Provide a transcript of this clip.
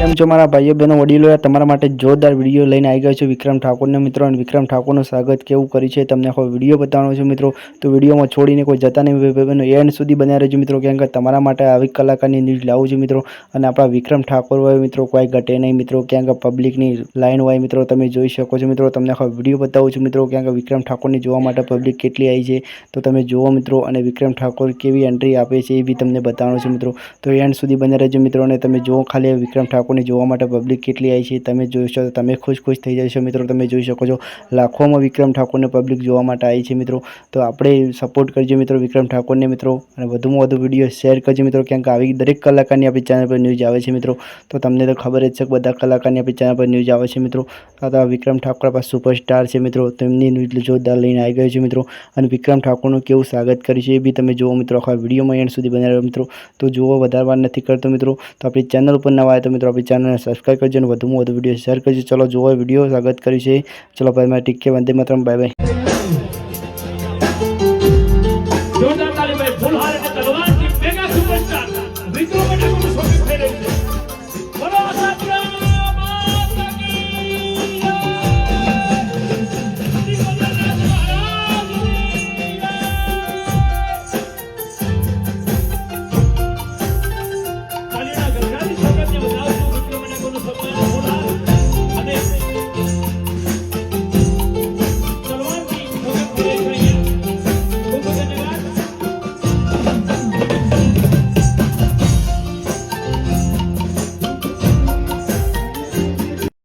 છો મારા ભાઈઓ, બહેનો વડીલો તમારા માટે જોરદાર વીડિયો લઈને આવી ગયો છું. વિક્રમ ઠાકોરને મિત્રો અને વિક્રમ ઠાકોરનું સ્વાગત કેવું કર્યું છે તમને આખો વીડિયો બતાવવાનો છું મિત્રો. તો વિડીયોમાં છોડીને કોઈ જતા નહીં બહેનો, એન્ડ સુધી બન્યા રહેજો મિત્રો, કેમ કે તમારા માટે આવી કલાકારની ન્યૂઝ લાવું છું મિત્રો. અને આપણા વિક્રમ ઠાકોર હોય મિત્રો, કોઈ ઘટે નહીં મિત્રો ક્યાંક પબ્લિકની લાઈન હોય મિત્રો, તમે જોઈ શકો છો મિત્રો. તમને આખો વીડિયો બતાવું છું મિત્રો ક્યાંક વિક્રમ ઠાકોરને જોવા માટે પબ્લિક કેટલી આવી છે. તો તમે જુઓ મિત્રો, અને વિક્રમ ઠાકોર કેવી એન્ટ્રી આપે છે એ બી તમને બતાવવાનું છે મિત્રો. તો એન્ડ સુધી બન્યા રહેજો મિત્રો, અને તમે જુઓ ખાલી વિક્રમ ઠાકોરને જોવા માટે પબ્લિક કેટલી આવી છે, તમે જોશો તો તમે ખુશ ખુશ થઈ જશો મિત્રો, તમે જોઈ શકો છો, લાખોમાં વિક્રમ ઠાકોરને પબ્લિક જોવા માટે આવી છે મિત્રો. તો આપણે સપોર્ટ કરજો મિત્રો વિક્રમ ઠાકોરને મિત્રો, અને વધુમાં વધુ વીડિયો શેર કરજો મિત્રો કેમ કે આવી દરેક કલાકારની આપણી ચેનલ પર ન્યૂઝ આવે છે મિત્રો. તો તમને તો ખબર જ છે કે બધા કલાકારની આપણી ચેનલ પર ન્યૂઝ આવે છે મિત્રો. આ વિક્રમ ઠાકોર આપણા સુપરસ્ટાર છે મિત્રો તેમની ન્યૂઝ જોરદાર લઈને આવી ગયો છે મિત્રો. અને વિક્રમ ઠાકોરનું કેવું સ્વાગત કર્યું છે એ બી તમે જુઓ મિત્રો, આખા વિડીયોમાં એન્ડ સુધી બનાવ્યો મિત્રો. તો જુઓ, વધારે વાર નથી કરતો મિત્રો. તો આપણી ચેનલ ઉપર નવા આવે તો મિત્રો આપણી ચેનલને સબસ્ક્રાઈબ કરજો અને વધુમાં વધુ વીડિયો શેર કરજો. ચલો જોવો વીડિયો સ્વાગત કર્યું છે. ચલો, ભાઈ મેં ટીકે વંદે માતરમ ભાઈ ભાઈ